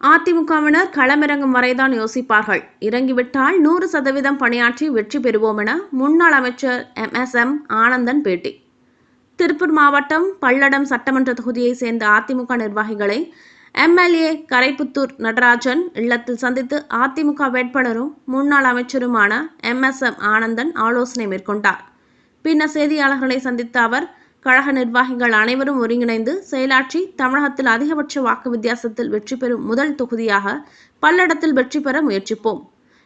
அதிமுகவினர் களமிறங்கும் வரைதான் யோசிப்பார்கள். இறங்கிவிட்டால் நூறு சதவீதம் பணியாற்றி வெற்றி பெறுவோம் என முன்னாள் அமைச்சர் எம். எஸ். எம். ஆனந்தன் பேட்டி. திருப்பூர் மாவட்டம் பல்லடம் சட்டமன்ற தொகுதியைச் சேர்ந்த அதிமுக நிர்வாகிகளை எம்எல்ஏ கரைப்புத்தூர் நடராஜன் இல்லத்தில் சந்தித்து அதிமுக வேட்பாளரும் முன்னாள் அமைச்சருமான எம். எஸ். எம். ஆனந்தன் ஆலோசனை மேற்கொண்டார். பின்னர் செய்தியாளர்களை சந்தித்த அவர் கழக நிர்வாகிகள் அனைவரும் ஒருங்கிணைந்து செயலாற்றி தமிழகத்தில் அதிகபட்ச வாக்கு வித்தியாசத்தில் வெற்றி பெறும் முதல் தொகுதியாக பல்லடத்தில் வெற்றி பெற முயற்சிப்போம்.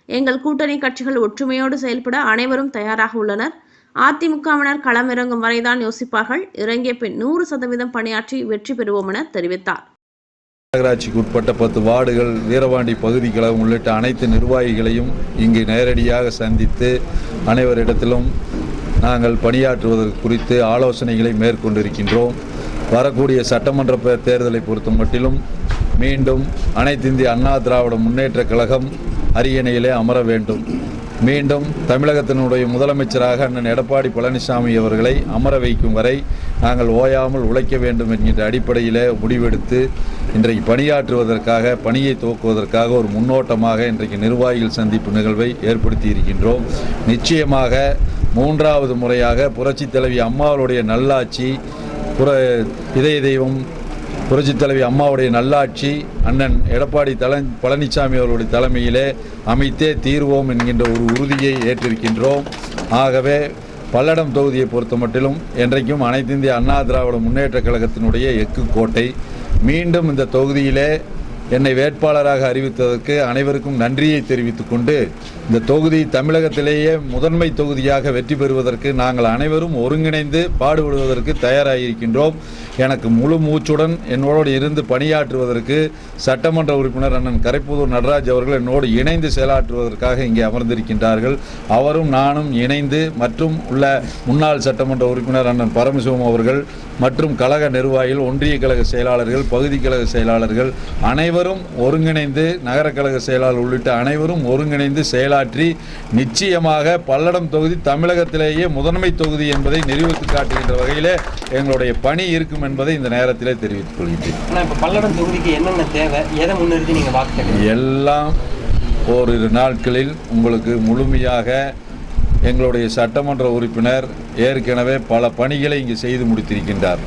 எங்கள் கூட்டணி கட்சிகள் ஒற்றுமையோடு செயல்பட அனைவரும் தயாராக உள்ளனர். அதிமுகவினர் களமிறங்கும் வரைதான் யோசிப்பார்கள். இறங்கிய பின் நூறு சதவீதம் பணியாற்றி வெற்றி பெறுவோம் என தெரிவித்தார். நகராட்சிக்கு உட்பட்ட பத்து வார்டுகள் வீரபாண்டி பகுதி கழகம் உள்ளிட்ட அனைத்து நிர்வாகிகளையும் இங்கு நேரடியாக சந்தித்து அனைவரிடத்திலும் நாங்கள் பணியாற்றுவதற்கு குறித்து ஆலோசனைகளை மேற்கொண்டிருக்கின்றோம். வரக்கூடிய சட்டமன்ற தேர்தலை பொறுத்த மட்டிலும் மீண்டும் அனைத்து இந்திய அண்ணா திராவிட முன்னேற்ற கழகம் அரியணையிலே அமர வேண்டும். மீண்டும் தமிழகத்தினுடைய முதலமைச்சராக அண்ணன் எடப்பாடி பழனிசாமி அவர்களை அமர வைக்கும் வரை நாங்கள் ஓயாமல் உழைக்க வேண்டும் என்கின்ற அடிப்படையில் முடிவெடுத்து இன்றைக்கு பணியாற்றுவதற்காக பணியை துவக்குவதற்காக ஒரு முன்னோட்டமாக இன்றைக்கு நிர்வாகிகள் சந்திப்பு நிகழ்வை ஏற்படுத்தி இருக்கின்றோம் நிச்சயமாக மூன்றாவது முறையாக புரட்சித் தலைவி அம்மாவுடைய நல்லாட்சி புற இதய தெய்வம் புரட்சி தலைவி அம்மாவுடைய நல்லாட்சி அண்ணன் எடப்பாடி தல பழனிசாமி அவர்களுடைய தலைமையிலே அமைத்தே தீர்வோம் என்கின்ற ஒரு உறுதியை ஏற்றிருக்கின்றோம். ஆகவே பல்லடம் தொகுதியை பொறுத்த மட்டிலும் என்றைக்கும் அனைத்து இந்திய அண்ணா திராவிட முன்னேற்ற கழகத்தினுடைய எக்கு கோட்டை மீண்டும் இந்த தொகுதியிலே என்னை வேட்பாளராக அறிவித்ததற்கு அனைவருக்கும் நன்றியை தெரிவித்துக் கொண்டு இந்த தொகுதி தமிழகத்திலேயே முதன்மை தொகுதியாக வெற்றி பெறுவதற்கு நாங்கள் அனைவரும் ஒருங்கிணைந்து பாடுபடுவதற்கு தயாராகியிருக்கின்றோம் எனக்கு முழு மூச்சுடன் என்னோடு இருந்து பணியாற்றுவதற்கு சட்டமன்ற உறுப்பினர் அண்ணன் கரைப்புதூர் நடராஜ் அவர்கள் என்னோடு இணைந்து செயலாற்றுவதற்காக இங்கே அமர்ந்திருக்கின்றார்கள். அவரும் நானும் இணைந்து மற்றும் உள்ள முன்னாள் சட்டமன்ற உறுப்பினர் அண்ணன் பரமசிவம் அவர்கள் மற்றும் கழக நிர்வாகிகள் ஒன்றிய கழக செயலாளர்கள் பகுதி கழக செயலாளர்கள் அனைவரும் ஒருங்கிணைந்து நகர கழக செயலாளர் உள்ளிட்ட அனைவரும் ஒருங்கிணைந்து செயலாற்றி நிச்சயமாக பல்லடம் தொகுதி தமிழகத்திலேயே முதன்மை தொகுதி என்பதை நிரூபித்து காட்டுகின்ற வகையிலே எங்களுடைய பணி இருக்கும் என்பதை இந்த நேரத்திலே தெரிவித்துக் இப்ப பல்லடம் தொகுதிக்கு என்னென்ன தேவை? எதை முன்னிறுத்தி நீங்க வாக்கு கேட்கறீங்க? எல்லாம் ஓரிரு நாட்களில் உங்களுக்கு முழுமையாக எங்களுடைய சட்டமன்ற உறுப்பினர் ஏற்கனவே பல பணிகளை இங்கு செய்து முடித்திருக்கின்றார்.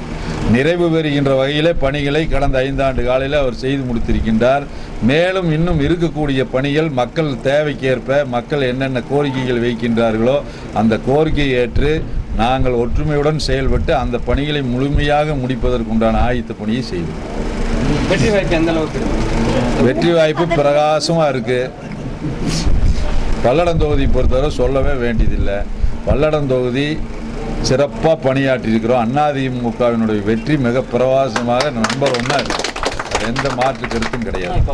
நிறைவு பெறுகின்ற வகையிலே பணிகளை கடந்த ஐந்தாண்டு காலையில் அவர் செய்து முடித்திருக்கின்றார். மேலும் இன்னும் இருக்கக்கூடிய பணிகள் மக்கள் தேவைக்கேற்ப மக்கள் என்னென்ன கோரிக்கைகள் வைக்கின்றார்களோ அந்த கோரிக்கையை ஏற்று நாங்கள் ஒற்றுமையுடன் செயல்பட்டு அந்த பணிகளை முழுமையாக முடிப்பதற்குண்டான ஆயத்த பணியை செய்வோம். வெற்றி வாய்ப்பு எந்த அளவுக்கு வெற்றி வாய்ப்பு பிரகாசமாக இருக்கு. பல்லடம் தொகுதி பொறுத்தவரை சொல்லவே வேண்டியதில்லை. பல்லடம் தொகுதி சிறப்பாக பணியாற்றியிருக்கிறோம். அண்ணாதிமுகவினுடைய வெற்றி மிக பிரகாசமாக நம்பர் ஒன்றா இருக்கு. அது எந்த மாற்று கருத்தும் கிடையாது. இப்போ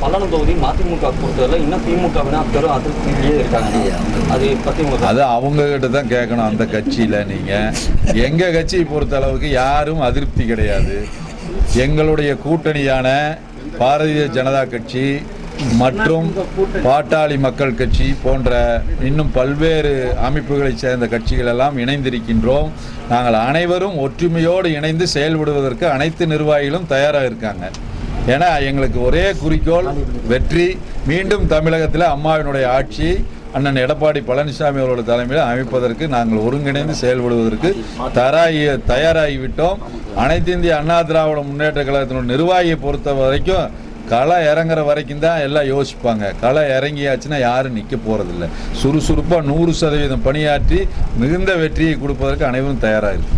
பல்லடம் தொகுதி மதிமுக பொறுத்தவரை இன்னும் திமுகவினா பெரும் அதிருப்தியிலேயே இருக்காங்க. அது பத்தி உங்களுக்கு அது அவங்க கிட்ட தான் கேட்கணும் அந்த கட்சியில் நீங்கள் எங்கள் கட்சியை பொறுத்த அளவுக்கு யாரும் அதிருப்தி கிடையாது. எங்களுடைய கூட்டணியான பாரதிய ஜனதா கட்சி மற்றும் பாட்டாளி மக்கள் கட்சி போன்ற இன்னும் பல்வேறு அமைப்புகளைச் சேர்ந்த கட்சிகள் எல்லாம் இணைந்திருக்கின்றோம். நாங்கள் அனைவரும் ஒற்றுமையோடு இணைந்து செயல்படுவதற்கு அனைத்து நிர்வாகிகளும் தயாராக இருக்காங்க. ஏன்னா எங்களுக்கு ஒரே குறிக்கோள் வெற்றி. மீண்டும் தமிழகத்தில் அம்மாவினுடைய ஆட்சி அண்ணன் எடப்பாடி பழனிசாமி அவர்களோட தலைமையில் அமைப்பதற்கு நாங்கள் ஒருங்கிணைந்து செயல்படுவதற்கு தராகி தயாராகிவிட்டோம். அனைத்து இந்திய அண்ணா திராவிட முன்னேற்ற கழகத்தினுடைய நிர்வாகியை பொறுத்த வரைக்கும் களை இறங்குற வரைக்கும் தான் எல்லாம் யோசிப்பாங்க. களை இறங்கியாச்சுன்னா யாரும் நிற்க போகிறதில்ல சுறுசுறுப்பாக நூறு சதவீதம் பணியாற்றி மிகுந்த வெற்றியை கொடுப்பதற்கு அனைவரும் தயாராக இருக்கு